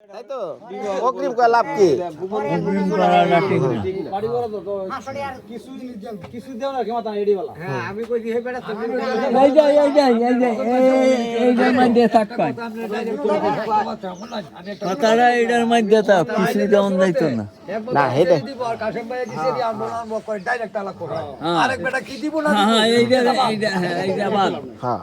তাই তো অগ্রিম কয় লাভ কি এই যে এই যে এই যে এই এইটার মধ্যে থাকবেন কথাটা এইটার মধ্যে থাক কিছু যেমন যাইতো না না হ্যাঁ হ্যাঁ এইটা এইটা হ্যাঁ এইটা বাদ হ্যাঁ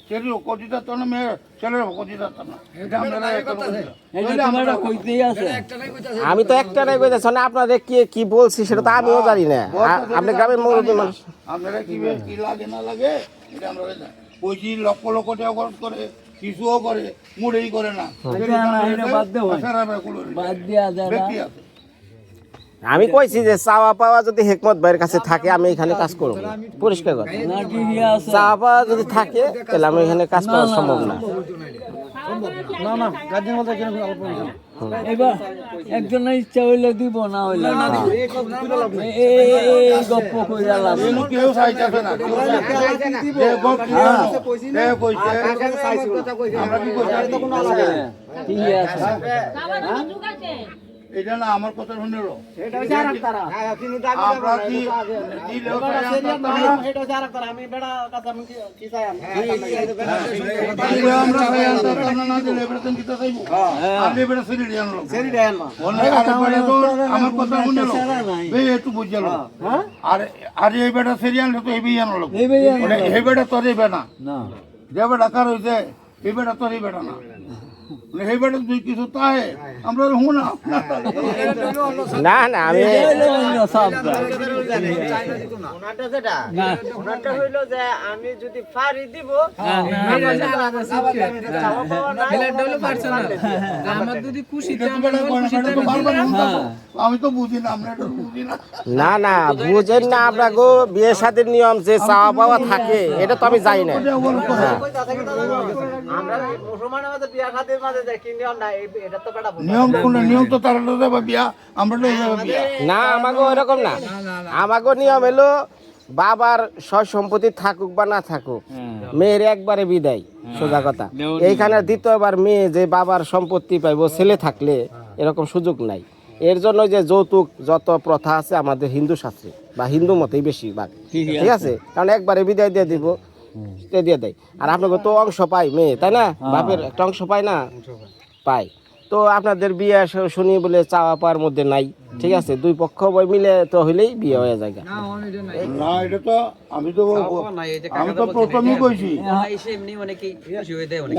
তো একটা নাই কইতেছ না আপনাদের কি কি বলছি সেটা তো আমিও জানি না। আপনি গ্রামের মুরব্বী মানুষ। আপনারা কি কি লাগে না লাগে এটা আমরা কইছি লক্ষ লক্ষ টাকা খরচ করে কিছুও করে মুড়েই করে না। আচ্ছা, বাদ দিয়া আমি কইছি যে চাওয়া পাওয়া যদি হেকমত ভাইয়ের কাছে থাকে আমি এখানে কাজ করব। পরিষ্কার কথা। চাওয়া পাওয়া যদি থাকে তাহলে আমি এখানে কাজ করা সম্ভব না। এবার একজনের ইচ্ছা হইলে দিব না হইলে এই এই গপ্প কইরা লাভ কেউ চাইতেছে না। আমরা কি কইছি? এটা না আমার কথা শুনে। আমরা কি দিলেও চাই আমরা কথা শুনে একটু বুঝে আর আর এই বেটা সিরিয়াল তো এই আনলো। এই বেটা তোর এই বেটা। না। যে বেটা কার হইছে এই বেটা তোর এই বেটা না। মানে এই বেটা দুই কিছু তাই আমরা না। না না আমি। ওনাটা যেটা? না। ওনাটা হইল যে আমি যদি পারি দিব হ্যাঁ, হ্যাঁ, না, বেটা তো বারবার হুঁ না। আমি তো বুঝি না আমরা না। না না বুঝেন না আমরা গো বিয়ে সাথে নিয়ম যে চাওয়া পাওয়া থাকে এটা তো আমি জানি না। এটা ওর কথা। আমরা মুসলমান আমাদের বিয়া মাঝে দেখি নিয়ম নাই এটা তো বেটা। নিয়ম কোন নিয়ম তো তারা তো যাবে বিয়া আমরা তো বিয়া না আমাগো এরকম না। আমাগো নিয়ম এলো বাবার সয় সম্পত্তি থাকুক বা না থাকুক মেয়ের একবারে বিদায় সোজা কথা। এইখানে দ্বিতীয়বার মেয়ে যে বাবার সম্পত্তি পাইবো ছেলে থাকলে এরকম সুযোগ নাই। এর জন্য যে যৌতুক যত প্রথা আছে আমাদের হিন্দু শাস্ত্রে বা হিন্দু মতেই বেশিরভাগ ঠিক আছে? কারণ একবারে বিদায় দিয়ে দিব দিয়ে দেয়। আর আপনাকে তো অংশ পাই মেয়ে তাই না? বাপের একটা অংশ পায় না? পাই তো আপনাদের বিয়ে শুনি বলে চাওয়া পাওয়ার মধ্যে নাই। ঠিক আছে দুই পক্ষ বই মিলে তো হইলেই বিয়ে হয়ে যায় গা। না এটা তো আমি তো আমি তো প্রথমেই কইছি।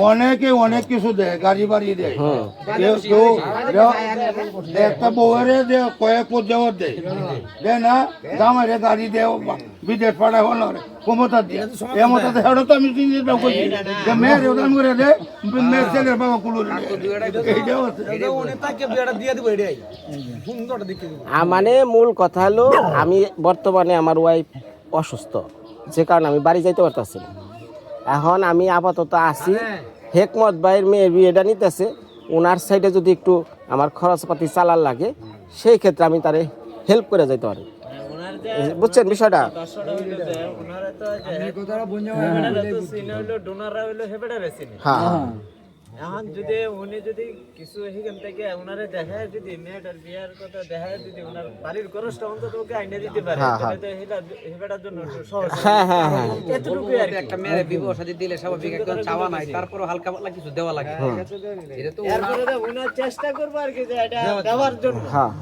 অনেকে অনেক। কিছু দেয় গাড়ি বাড়ি দেয়। একটা বউরে যে কয়েক পর্যায়ে দেয়। দেয় না জামাইরে গাড়ি দেয় বিদেশ পাড়া হলো ক্ষমতা দিয়ে। এমতা হেড়ো তো আমি চিন্তা করছি যে মেয়ের ওদান করে দে মেয়ের ছেলের বাবা কুলুর এইটাও আছে। আ- মানে মূল কথা হলো আমি বর্তমানে আমার ওয়াইফ অসুস্থ। যে কারণে আমি বাড়ি যাইতে পারতেছি না। এখন আমি আপাতত আছি। হেকমত ভাইয়ের মেয়ের বিয়েটা নিতেছে। ওনার সাইডে যদি একটু আমার খরচপাতি চালার লাগে সেই ক্ষেত্রে আমি তারে হেল্প করে যাইতে পারি। বুঝছেন বিষয়টা? হ্যাঁ। এখন যদি উনি যদি কিছু সেখান থেকে ওনারে দেখায় যদি মেয়েটার বিয়ার কথা দেখায় যদি ওনার বাড়ির খরচটা অন্তত ওকে আইনে দিতে পারে হ্যাঁ, তাহলে তো হেটা হেবেটার জন্য সহজ। হ্যাঁ হ্যাঁ। হ্যাঁ আর একটা মেয়ের বিবাহ শাদী দিলে স্বাভাবিক একদম চাওয়া নাই তারপরে হালকা পাতলা কিছু দেওয়া লাগে। এটা তো এরপরে উনার চেষ্টা করব আর কি যে এটা দেওয়ার জন্য। হ্যাঁ।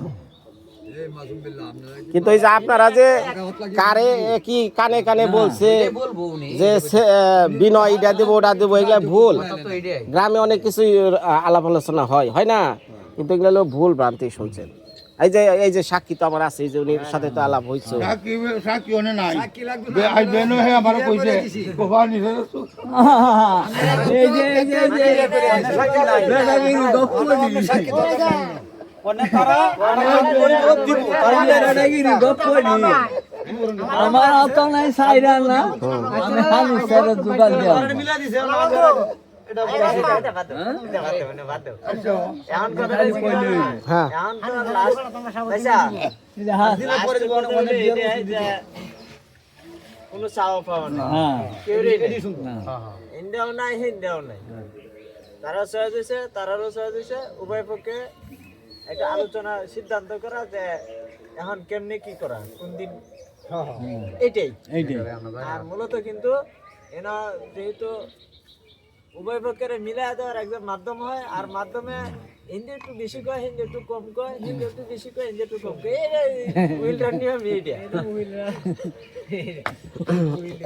কিন্তু এই যে আপনারা যে কারে কি কানে কানে বলছে যে বিনয় এটা দেবো ওটা দেবো এগুলা ভুল গ্রামে অনেক কিছুই আহ, আলাপ আলোচনা হয় হয় না কিন্তু এগুলো ভুল ভ্রান্তি শুনছেন এই যে এই যে সাক্ষী তো আমার আছে এই যে উনির সাথে তো আলাপ হয়েছে সাক্ষী সাক্ষী অনে নাই বে- বেনো হে আমার কইছে কোফা নিছে এই যে এই যে এই যে বেটাগিরি গপ্প আমার অত নাই সাইরা না। আমি জুগাল হ্যাঁ? কোনো চাওয়া পাওয়া নাই। হ্যাঁ। ইন্ডিয়াও নাই হিন্দিয়াও নাই। তারা সহজ হয়েছে তারারও সহজ হয়েছে উভয় পক্ষে একটা আলোচনা সিদ্ধান্ত করা যে এখন কেমনে কি করা কোন দিন? এটাই এইটাই। আর মূলত কিন্তু এনা যেহেতু উভয় পক্ষের মিলাই দেওয়ার একজন মাধ্যম হয় আর মাধ্যমে হিন্দি একটু বেশি কয় হিন্দি একটু কম কয় হিন্দি একটু বেশি কয় হিন্দি একটু কম কয় উইলটার নিয়ম এইটা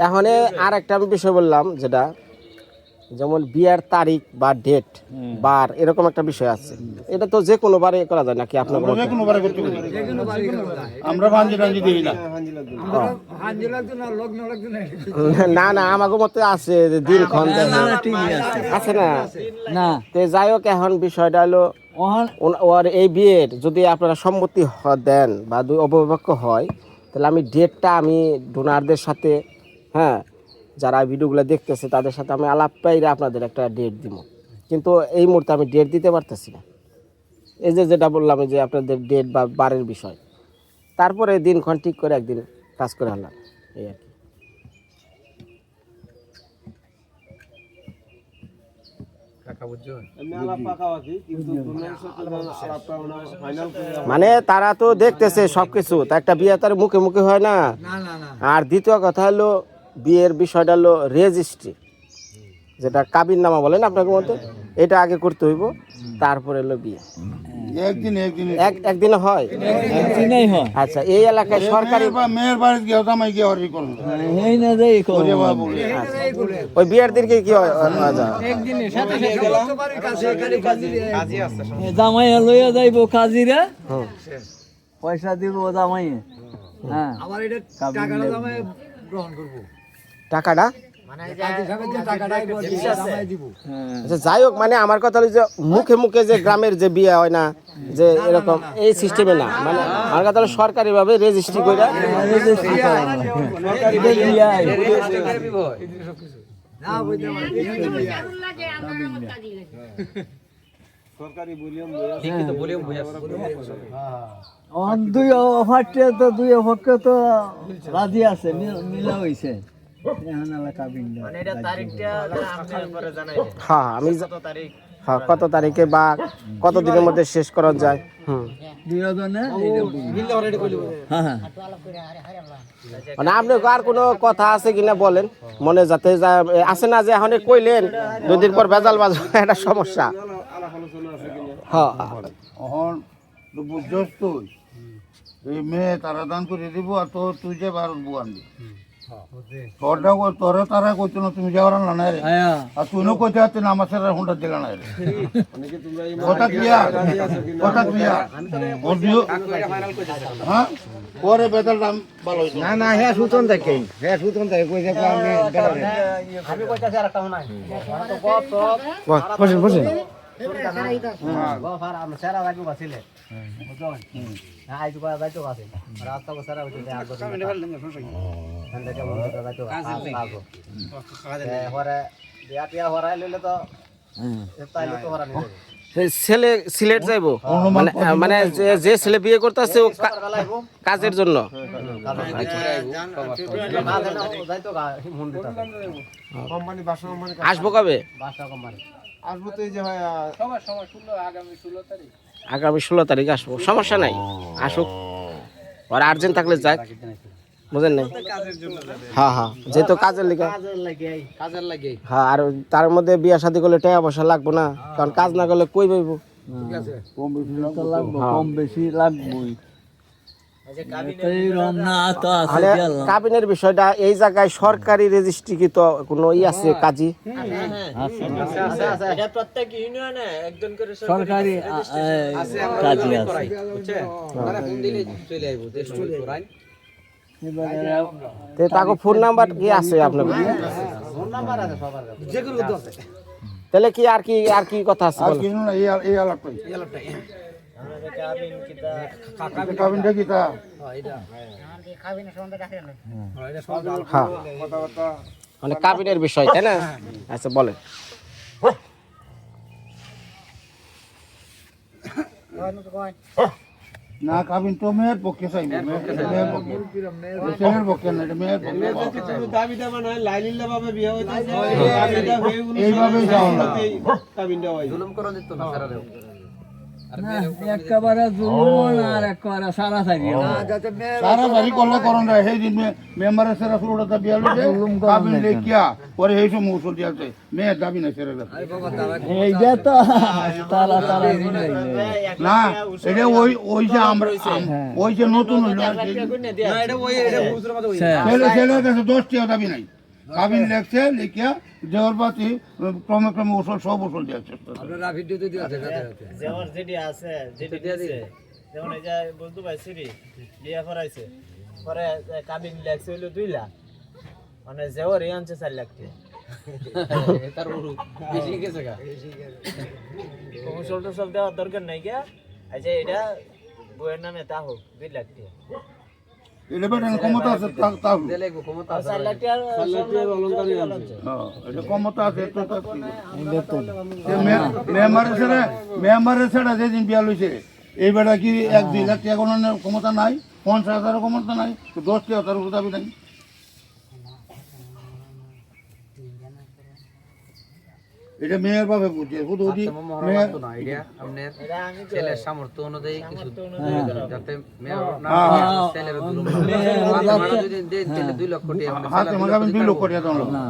এখন আর একটা আমি বিষয় বললাম যেটা যেমন বিয়ার তারিখ বা ডেট বার এরকম একটা বিষয় আছে। এটা তো যে কোনো বারে করা যায় নাকি আপনার যে কোনো বারে করতে পারি। আমরা ভাঞ্জি টাঞ্জি দিই না। না না? আমাকে মতে আছে যে দিনক্ষণ না না আছে আছে না? না। তো যাই হোক এখন বিষয়টা হলো ওর এই বিয়ের যদি আপনারা সম্মতি হ- দেন বা দুই অপপক্ষ হয় তাহলে আমি ডেটটা আমি ডোনারদের সাথে হ্যাঁ যারা ভিডিওগুলো দেখতেছে তাদের সাথে আমি আলাপ পাইরে আপনাদের একটা ডেট দিব কিন্তু এই মুহূর্তে আমি ডেট দিতে পারতেছি না। এই যে যেটা বললাম যে আপনাদের ডেট বা বারের বিষয়। তারপরে দিনক্ষণ ঠিক করে একদিন কাজ করে হলাম এই আর কি। মানে তারা তো দেখতেছে সবকিছু তা একটা বিয়ে তার মুখে মুখে হয় না। আর দ্বিতীয় কথা হলো বিয়ের বিষয়টা হলো রেজিস্ট্রি যেটা কাবির নামা বলেন আপনাকে মতে? এটা আগে করতে হইব তারপরে হলো বিয়ে। একদিন একদিন। এক একদিনে হয়? একদিনেই হয়। আচ্ছা এই এলাকায় সরকারি মেয়ের বাড়ি গিয়ে জামাই গিয়ে হরি করল এই না দেই ওরে বাবু ওই বিয়ের দিনকে কি হয়? আচ্ছা। কাজী আছে জামাই লইয়া যাইব কাজিরা। পয়সা দিব জামাই হ্যাঁ। টাকাটা মানে যে হ্যাঁ আচ্ছা যাই হোক মানে আমার কথা হলো যে মুখে মুখে যে গ্রামের যে বিয়ে হয় না যে এরকম এই সিস্টেমে না মানে আমার কথা হলো সরকারিভাবে রেজিস্ট্রি করে দুই অফারটে তো দুই অফারকে তো রাজি আছে মিল- মিলা মানে হ্যাঁ আমি কত হ্যাঁ কত তারিখে বা কত দিনের মধ্যে শেষ করা যায়? হুম। হ্যাঁ হ্যাঁ। মানে আপনার আর কোনো কথা আছে কিনা বলেন? মনে যাতে যা- আছে না যে এখন কইলেন দুদিন পর ভেজাল বাজ একটা সমস্যা। হ্যাঁ তুই। মেয়ে তারা দান করে দিব আর তোর তুই যে ভারত বউ তোরটা কই- তোরা তারা কইতো না তুমি যাওয়ার না রে। হ্যাঁ আর তুই কইতে হাতে না আমার সাথে হুন্ডা দিলা না রে। কথা ক্লিয়ার কথা ক্লিয়ার বুঝিও হ্যাঁ? পরে বেতাল দাম ভালো হইতো। না না হ্যাঁ সুতন দেখে হ্যাঁ ছেলে সিলেট যাইবো। মানে মানে যে- ছেলে বিয়ে করতেছে ও কাজের জন্য। যাইতো গা আগামী ষোলো তারিখ। আসব সমস্যা নাই আসুক। আর আর্জেন্ট থাকলে যাক। বুঝেন নাই? হ্যাঁ হ্যাঁ। যেহেতু কাজের লিখা কাজের লাগে। কাজের লাগে। হ্যাঁ আর তার মধ্যে বিয়া শাদি করলে টাকা পয়সা লাগবো না কারণ কাজ না করলে কই পাইব? কম বেশি লাগবে কম বেশি লাগবেই এই রমনা তো আছে মানে গেলাম কাবিনের বিষয়টা এই জায়গায় সরকারি রেজিস্ট্রিকৃত কোনো ই আছে কাজী? সরকারি কাজী আছে। মানে তাকে ফোন নাম্বার কি আছে আপনার ফোন নাম্বার আছে সবার কাছে। যে কোনো আছে। তাহলে কি আর কি আর কি কথা আছে কিতা হ্যাঁ। মানে কাবিনের বিষয় তাই না? আচ্ছা বলেন। না কাবিন তো মেয়ের পক্ষে চাইব মেয়ের পক্ষে ছেলের পক্ষে। না এটা মেয়ের পক্ষে। দাবিটা লাইলিল্লা ভাবে বিয়ে হইতাছে। এইভাবেই যাওয়া কাবিনটা হয় জুলুম করো দিত না একেবারে জুলুম আর একেবারে সারা সারি সারা বাড়ি করলে করন যায় সেই দিন মেম্বারের সেরা শুরুটা বিয়া লইছে। কাবিন লেখিয়া পরে এই সময় ওষুধ দিয়েছে মেয়ের দাবি নাই সেরে গেছে এইটা তো তারা তারা না এটা ওই ওই যে আমরা ওই যে নতুন হইল আর কি। ছেলে ছেলের কাছে দশটি দাবি নাই। কাবিন লেখছে লিখিয়া দেওয়ার পাতি ক্রমে ক্রমে ওষুধ সব ওষুধ দিয়েছে যেটি আছে যেটি দিছে। যেমন এই যে বন্ধু ভাই সিরি বিয়া করাইছে পরে কাবিন লাগছে হইল দুই লাখ। মানে এই আনছে চার লাখ তার বেশি গেছে গা। কৌশল টৌশল দেওয়ার দরকার নাই গিয়া। আচ্ছা এটা বইয়ের নামে তা হোক দুই লাখ টাকা ক্ষমতা আছে ক্ষমতা হ্যাঁ, আছে। মেম্বারের ছেড়ে যেদিন বিয়া লইছে এই বেটা কি এক দুই লাখ টাকা কোনো ক্ষমতা নাই পঞ্চাশ হাজার ক্ষমতা নাই তো দশটি হাজার দাবি নাই। এটা মেয়ের ভাবে বুঝছে শুধু ওদি মেয়ের না আপনার ছেলের সামর্থ্য অনুযায়ী কিছু যাতে মেয়ে না হ্যাঁ, হ্যাঁ। ছেলের জুলুম যদি দেন তাহলে দুই লক্ষ টাকা মানে হাতে মাগাবেন লক্ষ টাকা না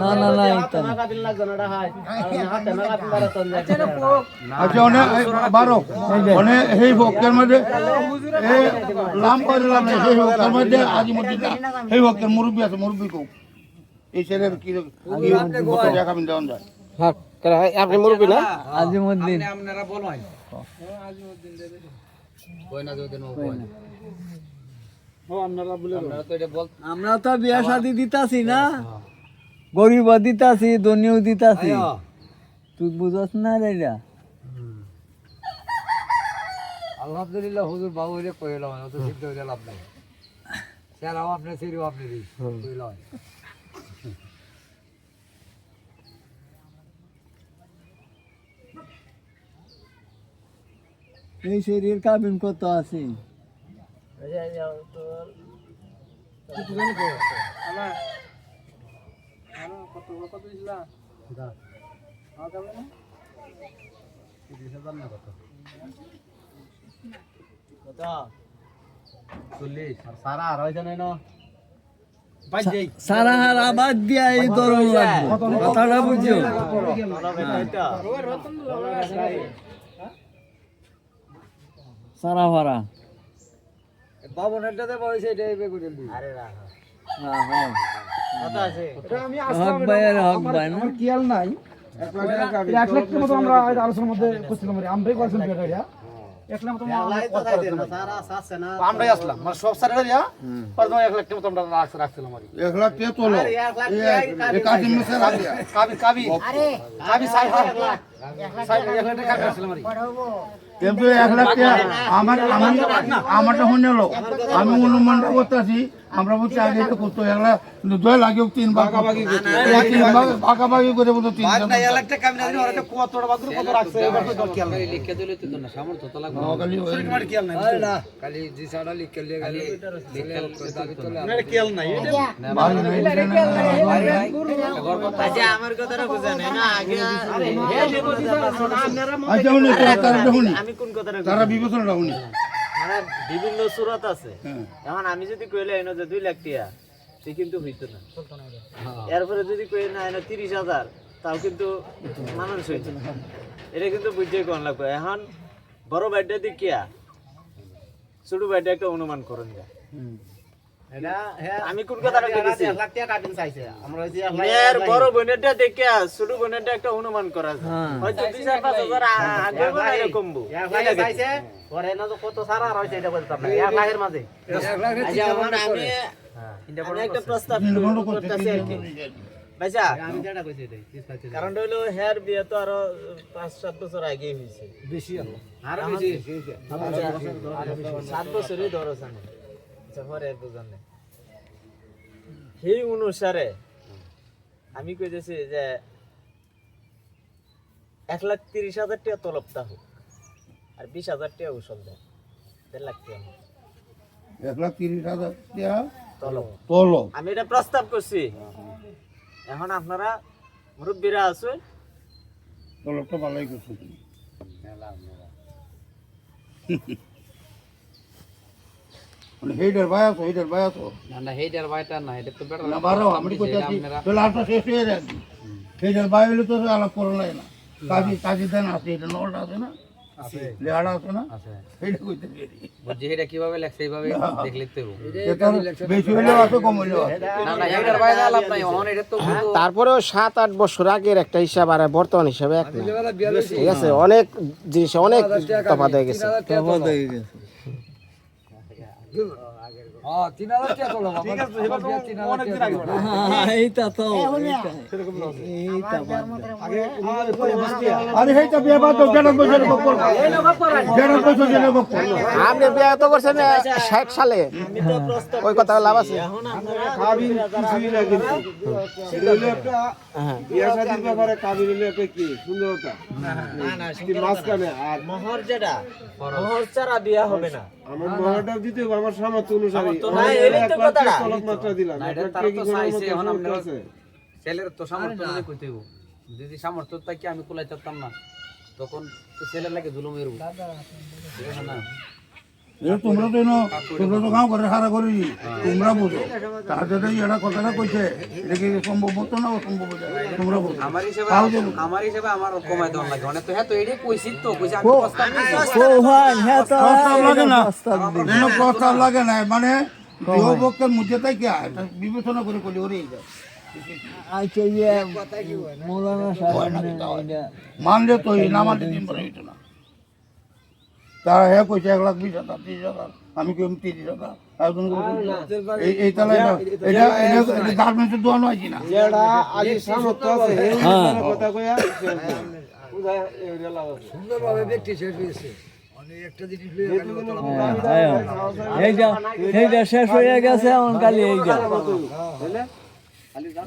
না না না। আচ্ছা সেই ভক্তের মধ্যে এই লাম করে লাম সেই ভক্তের মধ্যে আজি মসজিদ সেই ভক্তের মুরব্বী আছে মুরব্বী কোক এই ছেলের কি যায় হ্যাঁ আপনি মুরব্বী না? আজিমুদ্দিন আপনারা বলুন। কইনা যদি নো কইনা আপনারা তো এটা বল আমরা তো বিয়া শাদি দিতাছি না। গরিব দিতাছি ধনীও দিতাছি। তুই বুঝস না রে আলহামদুলিল্লাহ হুজুর বাবু এটা কইলাম অত সিদ্ধ হইলে লাভ নাই। স্যার আপনি সিরিও আপনি দি কইলাম এই শরীর কাবিন কত আছে? সারা আর হয়েছে না সারা হার আবাদ দিয়া এই দরম লাগবে। কথাটা বুঝছ? সারা ভাড়া বাবনেরটাতে বয়সে এটা এবে করে দিই আরে রাখো হ্যাঁ। হ্যাঁ। মানে কাবি কাবি কাবি। কিন্তু এক লাখ আমার আমার আমারটা শুনে লোক। আমি অনুমানটা করতেছি আমরা বলছি আগে এটা করতো এক লাখ দুই লাগে তিন ভাগ তিন ভাগ ভাগাভাগি করে বলতো তিন জন। কত রাখছে এবার তো খেয়াল নাই। লিখে দিলে তো না সামর্থ্য তো লাগবে। খালি ওই- খেয়াল নাই। খালি জি সারা লিখে লিখে খালি লিখে খেয়াল নাই। ভাই নাই, এটা নাই। আচ্ছা আমার কথাটা বুঝেন না আগে আচ্ছা শুনি তোরা তারা শুনি আমি কোন কথাটা তারা বিবেচনাটা শুনি মানে বিভিন্ন সুরত আছে হ্যাঁ এখন আমি যদি কইলে এনে যে দুই লাখ টিয়া সে কিন্তু হইতো না এরপরে যদি কই না এনে তিরিশ হাজার তাও কিন্তু মানুষ হইতো না এটা কিন্তু বুঝতে কোন লাগবে এখন বড় বাইটা দেখিয়া ছোট বাইটা একটা অনুমান করেন যা আমি কোন কথাটা কইতেছি মেয়ের বড় বোনেরটা দেখিয়া ছোট বোনেরটা একটা অনুমান করা যায় হয়তো দুই চার পাঁচ হাজার আগে বা এরকম বউ। কত সারা রয়েছে এটা বলতে আপনি এক লাখের মাঝে। আমি আমি একটা প্রস্তাব করতেছি। আর কি। ভাইসা আমি যেটা কইছি এটাই ডিসপ্যাচ কারণ হইল হেয়ার বিয়ে তো আরও পাঁচ সাত বছর আগে হয়েছে বেশি আলো বেশি। সাত বছরই ধরো জানে। আচ্ছা সেই অনুসারে আমি কইতেছি যে এক লাখ তিরিশ হাজার টাকা তলবটা হোক। আর বিশ হাজার টাকা ওষুধ দেয়। দেড় লাখ টাকা। এক লাখ তিরিশ হাজার টাকা? তলব। তোলো আমি এটা প্রস্তাব করছি। এখন আপনারা মুরব্বীরা আছে তোলটা ভালোই করছ তুমি। মানে ভাই আছো হেইডার ভাই আছো? না হেইটার বাইটা না এটা তো বেটার না বারো আমি কইতাছি তো লাস্টটা শেষ হয়ে যাবে হেইডার ভাই হলে তো আলাপ করো নাই না। কাজী কাজী দেন আছে এটা নলটা আছে না? লেহাড়া আছে না? কইতে বুঝছি এটা কীভাবে লেখছে? এইভাবে দেখলে তো বেশি আছে কম কিন্তু তারপরেও সাত আট বছর আগের একটা হিসাব আর বর্তমান হিসাবে এক না। ঠিক আছে অনেক জিনিস অনেক তফাত হয়ে গেছে। হয়ে গেছে। হ্যাঁ। আরে হেইটা বিয়ে বাদ দাও পয়সা জেনার আপনি বিয়ে তো করছেন ষাট সালে? আমি তো প্রস্তাব ওই কথা লাভ আছে? এখন আপনারা না। না। মাঝখানে আর মোহর যেটা মোহর ছাড়া বিয়া হবে না। সামর্থ্য এটাই তো কথাটা। না এটা তারা তো চাইছে এখন আমরা ছেলের তো সামর্থ্য নেই। কইতে যদি সামর্থ্য থাকে আমি কুলাই চাপতাম না। তখন তো ছেলের লাগে জুলুম এরব না? তোমরা তো তোমরা তো কাম করে হারা করি তোমরা বুঝো। তার যদি এটা কথাটা কইছে এটা কি সম্ভব হতো না অসম্ভব? তোমরা বুঝো। আমার হিসেবে আমার হিসেবে আমার কমাই দেওয়ার লাগে। অনেক তো হ্যাঁ তো এটাই কইছি তো কইছি আমি প্রস্তাব হ্যাঁ তো প্রস্তাব লাগে না প্রস্তাব দিই। যেন প্রস্তাব লাগে না মানে গৃহপক্ষের মধ্যে তাই এটা বিবেচনা করে ওরে আচ্ছা ইয়ে মৌলানা সাহেব না, মানলে তো না মানলে দিন পরে হইতো না। তারা হ্যাঁ কইছে এক লাখ বিশ হাজার তিরিশ হাজার আমি তিরিশ হাজার। একজন করে এই এই তাহলে এটা এটা এটা গার্মেন্টসের দোয়ানো আছে না এইটা এইটা শেষ হয়ে গেছে। এমন খালি এইটা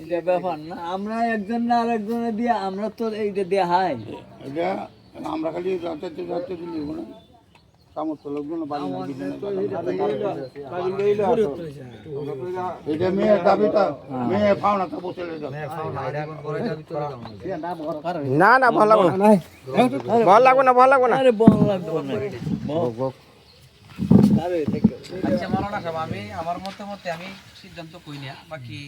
এটা ব্যাপার না আমরা একজন না আরেকজনে দিয়ে আমরা তো এইটা দিয়ে হাই আমরা খালি যাতে যাতে দিলি না? সামর্থ্য লোকজন বাড়ি না না। এটা মেয়ের দাবিটা মেয়ে পাওনাটা বসে না না ভালো লাগবে না। ভালো লাগবে না ভালো লাগবে না। আচ্ছা মাওলানা সাহেব আমি আমার মতে মতে আমি সিদ্ধান্ত কই না। বাকি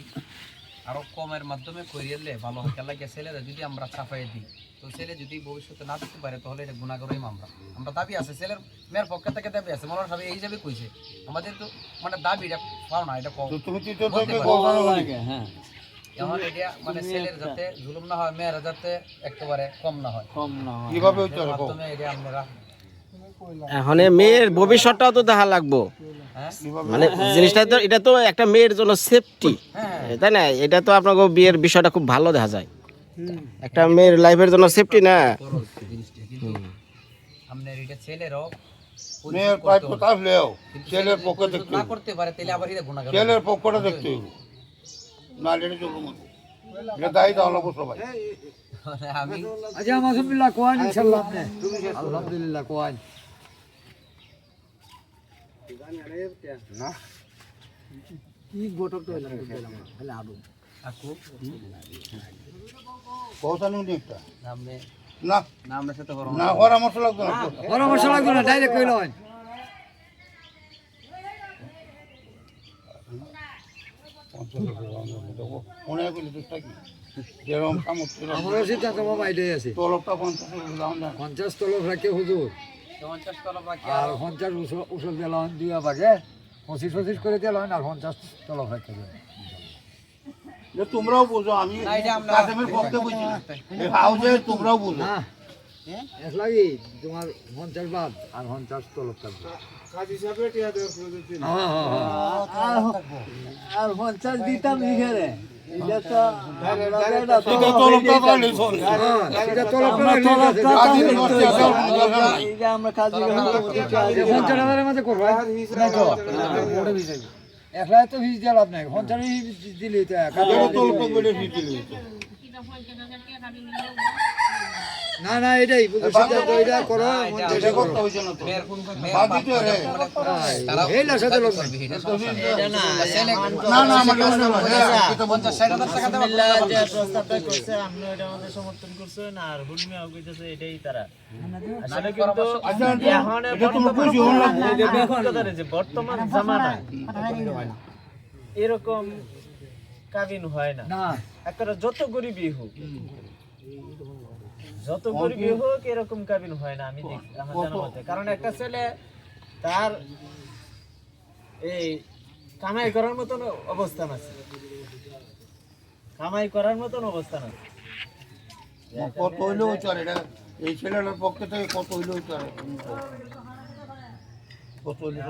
আরও কমের মাধ্যমে করিয়ে ভালো হয়। কেন লাগে ছেলেরা যদি আমরা চাপাই দিই তো ছেলে যদি ভবিষ্যতে না দিতে পারে তাহলে এটা গুণাগরই আমরা আমরা দাবি আছে ছেলের মেয়ের পক্ষে থেকে দাবি আছে মাওলানা সাহেব এই হিসাবে কইছে। আমাদের তো মানে দাবিটা পাও না এটা কম। হ্যাঁ। এখন এটা মানে ছেলের যাতে জুলুম না হয় মেয়েরা যাতে একেবারে কম না হয়। কম না হয়। কীভাবে এটা আপনারা এখন মেয়ের ভবিষ্যৎটাও তো দেখা লাগবো। হ্যাঁ? মানে জিনিসটা তো এটা তো একটা মেয়ের জন্য সেফটি হ্যাঁ। তাই না? এটা তো আপনাকে বিয়ের বিষয়টা খুব ভালো দেখা যায়। একটা মেয়ের লাইফের জন্য সেফটি না? আপনার এটা ছেলেরও মেয়ের প্রাপ্য থাকলেও ছেলের পক্ষ দেখতে না করতে পারে তাহলে আবার এটা গুণাগার ছেলের পক্ষটা দেখতে না এটা চলবো মনে দায়ী মানে আমি আচ্ছা মাসুবিল্লাহ কোয়ান ইনশাআল্লাহ আপনি। আলহামদুলিল্লাহ কোয়ান। আকু পৌঁছানো নি একটা। আপনি না। না আমরা সাথে বড় না পরামর্শ লাগতো না। পরামর্শ লাগবে না ডাইরেক্ট কইলেন করলে তো থাকি। যেরকম সামর্থ্য আমরা সিদ্ধান্ত বাবা এটাই আছে। তলবটা পঞ্চাশ দাম দেন পঞ্চাশ তলব রাখে হুজুর। পঞ্চাশ তলা বাকি আর পঞ্চাশ উসল দিলাম দুইয়া ভাগে পঁচিশ পঁচিশ করে দিলাম আর পঞ্চাশ তলব রাখে। যে তোমরাও বুঝো আমি কাসেমের পক্ষে বুঝি না। তোমরাও বুঝো। না এস লাগি তোমার পঞ্চাশ বাদ আর পঞ্চাশ তলব থাকবে। আর পঞ্চাশ দিতাম লিখে রে এটা তো এটা তলবটা পাইলে চলে আমরা কাজী করব একলা তো ভিজ দিয়ে লাভ নাই পঞ্চাশ দিলে তো। না না এটাই এটা করো এটা করতে হইছে না তো। বাদ দিতে রে। এই না সাথে লোক না না, না, আমার কাছে না, এটা পঞ্চাশ ষাট হাজার টাকা দেওয়া যে প্রস্তাবটা করছে আপনি ওটার মধ্যে সমর্থন করছেন আর হুলমিয়া কইতেছে এটাই তারা। আসলে কিন্তু আচ্ছা, এখন এটা তোমার খুশি হল না? বর্তমান যে বর্তমান জামানায় এরকম কাবিন হয় না। না। একটা যত গরিবই হোক যত গরিবই হোক এরকম কাবিন হয় না আমি দেখি আমার জানা মতে। কারণ একটা ছেলে তার এই কামাই করার মতন অবস্থান আছে। কামাই করার মতন অবস্থান আছে। কত হইলেও চলে এটা এই ছেলেটার পক্ষে থেকে কত হইলেও চলে কত হইলেও।